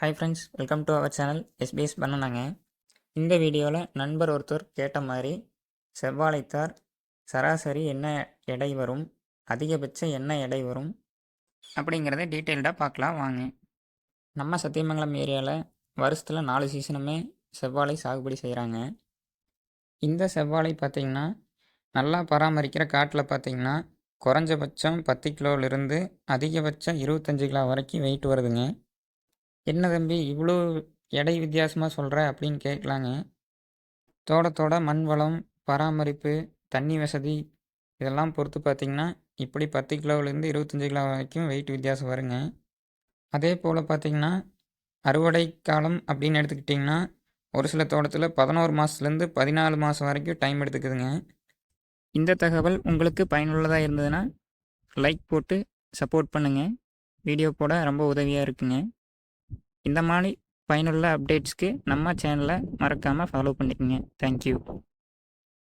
Hi friends welcome to our channel SPS பண்ணனாங்க இந்த வீடியோவில் நண்பர் ஒருத்தர் கேட்ட மாதிரி செவ்வாழைத்தார் சராசரி என்ன எடை வரும் அதிகபட்சம் என்ன எடை வரும் அப்படிங்கிறத டீட்டெயில்டாக பார்க்கலாம் வாங்க. நம்ம சத்தியமங்கலம் ஏரியாவில் வருஷத்தில் நாலு சீசனுமே செவ்வாழை சாகுபடி செய்கிறாங்க இந்த செவ்வாழை பார்த்திங்கன்னா நல்லா பராமரிக்கிற காட்டில் பார்த்திங்கன்னா குறைஞ்சபட்சம் பத்து கிலோவிலிருந்து அதிகபட்சம் இருபத்தஞ்சு கிலோ வரைக்கும் வெயிட் வருதுங்க. என்ன தம்பி இவ்வளோ எடை வித்தியாசமாக சொல்கிற அப்படின்னு கேட்கலாங்க தோட்டத்தோட மண் வளம் பராமரிப்பு தண்ணி வசதி இதெல்லாம் பொறுத்து பார்த்திங்கன்னா இப்படி பத்து கிலோவிலேருந்து இருபத்தஞ்சி கிலோ வரைக்கும் வெயிட் வித்தியாசம் வருங்க. அதே போல் பார்த்திங்கன்னா அறுவடை காலம் அப்படின்னு எடுத்துக்கிட்டிங்கன்னா ஒரு சில தோட்டத்தில் பதினோரு மாதத்துலேருந்து பதினாலு மாதம் வரைக்கும் டைம் எடுத்துக்குதுங்க. இந்த தகவல் உங்களுக்கு பயனுள்ளதாக இருந்ததுன்னா லைக் போட்டு சப்போர்ட் பண்ணுங்கள் வீடியோ போட ரொம்ப உதவியாக இருக்குங்க. இந்த மாதிரி பயனுள்ள அப்டேட்ஸ்க்கு நம்ம சேனலை மறக்காமல் ஃபாலோ பண்ணிக்கோங்க. தேங்க்யூ